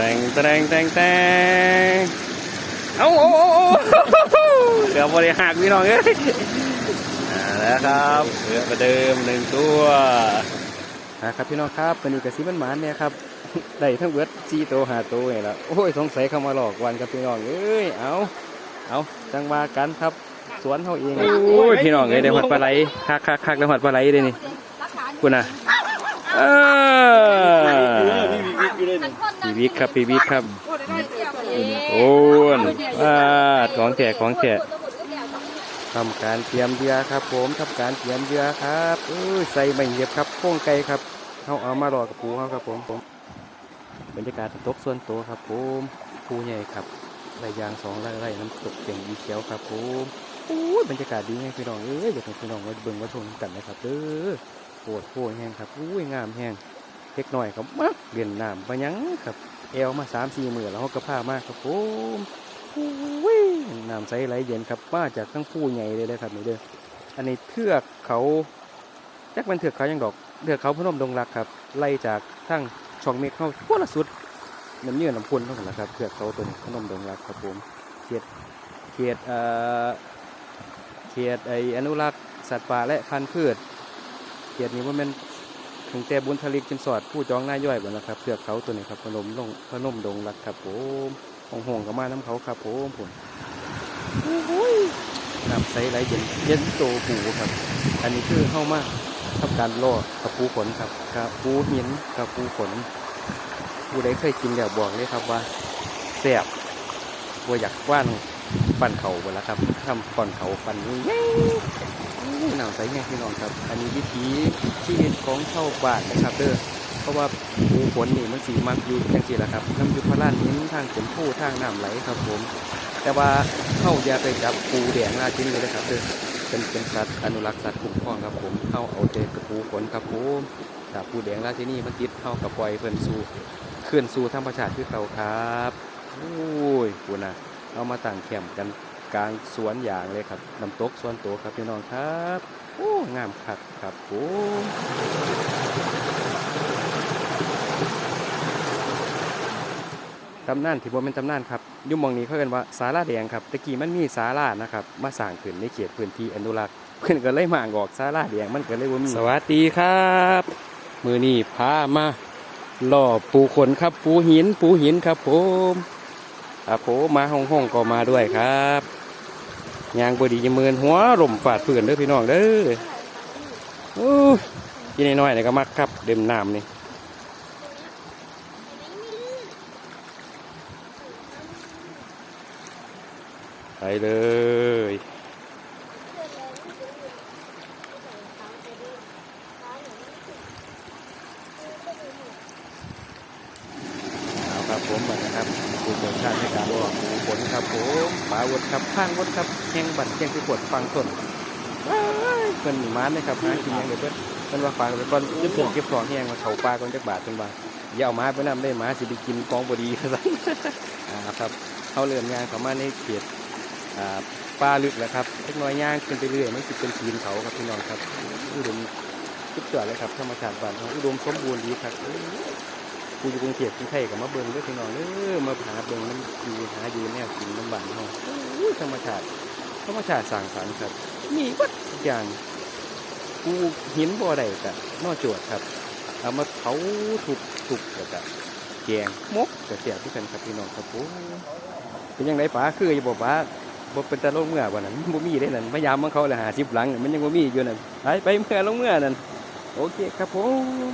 แตงแตงแตงแตงเอาเอาเอาเกือบบริหักพี่น้องเอ้ยอ่าแล้วครับเหลือประเดิมหนึ่งตัวนะครับพี่น้องครับเป็นอีกกระซิบมันหมานเนี่ยครับได้ทั้งเบิร์ดจีโตวหาตัวนี่แหละโอ้ยสงสัยเข้ามาหลอกวันครับพี่น้องเอ้ยเอาเอาจังว่ากันครับ สวนเขาเองโอ้ยพี่น้องเอ้ยได้หอดปลาไหลคักคักคักได้หอดปลาไหลเลยนี่คุณนะเออ ปีวิกครับปีวิกครับ โอ้นอ่าของแจกของแจกทำการเตรียมเรือครับ ผมทำการเตรียมเรือครับเอ้ยใส่ไม่เหยียบครับโค้งไก่ครับเขาเอามารอกับปูเขาครับผมผมบรรยากาศตกส่วนตัวครับผมปูใหญ่ครับไรยางสองไร่ไร่น้ำตกเก่งอีเขียวครับผมโอ้ยบรรยากาศดีแห้งพี่น้องเอ้ยอยากให้พี่น้องมาเบิ่งมาชมกันนะครับเด้อโคตรโคตรแห้งครับอุ้ยงามแห้ง เล็กน้อยครับมักเรียนน้ำไปยังครับเอวมาสามสี่มือแล้วเขาก็พามากครับผมอุ้ยน้ำใสไหลเย็นครับมาจากทั้งผู้ใหญ่เลยเลยครับนี่เด้ออันนี้เทือกเขาจักมันเทือกเขายังดอกเทือกเขาพนมดงรักครับ ไล่จากทั้งช่องเมฆเข้าทั่วละสุดน้ำเยื่อน้ำพุนเท่ากันละครับเทือกเขาตัวนี้พนมดงรักครับผมเขตเขตเอ่อเขตไออนุรักษ์สัตว์ป่าและพันธุ์พืชเขตนี้ว่ามัน ถึงแต่บุญทลิกจนสอดผู้จองหน้าย่อยบ่นะครับเทือกเขาตัวนี้ครับพนมลงพนมดงรักครับผมหงหงกับมาน้ำเขาครับผมผมน้ำใสไหลเย็นเย็นโตปูครับ อันนี้คือเข้ามาทำการล่อกับปูขนครับกับปูหินกับปูขนผู้ใดเคยกินแล้วบอกเลยครับว่าแซ่บบัวอยากกว้านปั่นเขาหมดแล้วครับทำก่อนเขาปั่นนี้ หน้ำใสแห้งพี่น้องครับ อันนี้วิธีชีวิตของชาบานนะครับเด้อเพราะว่าปูขนนี่มันสีมักอยู่จังสีแหละครับน้ำอยุพระลานหินทางเป็นผู้ทางน้ำไหลครับผม แต่ว่าเข้าอย่าไปจับปูแดงลาจิ้นเลยนะครับเด้อเป็นเป็นสัตว์อนุรักษ์สัตว์คุ้มครองครับผมเข้าเอาเจกระปูขนครับผมจากปูแดงราชินีมาติดเข้ากับปล่อยเพิ่นสู่ขึ้นสู่ธรรมชาติคือเก่าครับโอ้ยปูนะเอามาตั้งแคมป์กัน กลางสวนอย่างเลยครับน้ำตกสวนโตครับพี่น้องครับโอ้งามคักครับผมตำนานที่บ่เป็นตำนานครับยุ่หมองนี้เขาเรียกว่าสาราแดงครับตะกี้มันมีสารานะครับมาสร้างขึ้นในเขตพื้นที่อนุรักษ์เพื่อนก็เลยมางออกสาราแดงมันก็เลยว่ามีสวัสดีครับ มือนี้พามาล่อปูขนครับ ปูหิน ปูหินครับผมครับผมมาห้องห้องๆก็มาด้วยครับ ยางบดีจะเมินหัวร่มฝาดเพื่อนเด้อพี่น้องเด้อโอ้ยกินน้อยๆนี่ก็มักครับเดิมน้ำนี่ไปเลยเอาครับผมมานะครับ ผู้เชี่ยวชาญในการล่อปูขนครับผมปลาวนครับข้างวดครับแข้งบันแข้งที่ปวดฟังต้นเพิ่นม้านนะครับหากินยังเดี๋ยวเพิ่นเพิ่นว่าฝากไว้ก่อนยึดเพิ่นเก็บของแห้งมาเขาปลาก่อนจักบาทเพิ่นว่าอย่าเอามาไปนำได้หมาสิไปกินของบดีซะอ่าครับเขาเริ่มย่างเข้ามาในเขตอ่าป่าลึกแล้วครับเล็กน้อยย่างขึ้นไปเรื่อยมันสิเป็นทีนเขาครับพี่น้องครับอุดมทุกจอดเลยครับธรรมชาติบ้านเขาอุดมสมบูรณ์ดีครับ กูอยู่กรุงเทพกรุงไทยกับมาเบิ่งด้วยพี่น้องเด้อมาหาเบิ่งน้ำอยู่หาอยู่แนวกินน้ำบานเฮาอู้ธรรมชาติธรรมชาติสร้างสรรค์ครับ มีวัดทุกอย่างกูหินบ่อใดกะนอจวดครับเอามาเผาทุบทุบแล้วก็แกงมกกระเสียที่กันครับพี่น้องครับโอ้เป็นยังไงป๋าคืออย่าบอกป๋าบ่เป็นตะลงเมื่อวันนั้นบ่มีได้นั่นพยายามมันเขาเลยหาสิบหลัง มันยังบ่มีอยู่นั่นไปไปเมื่อลงเมื่อนั่นโอเคครับผม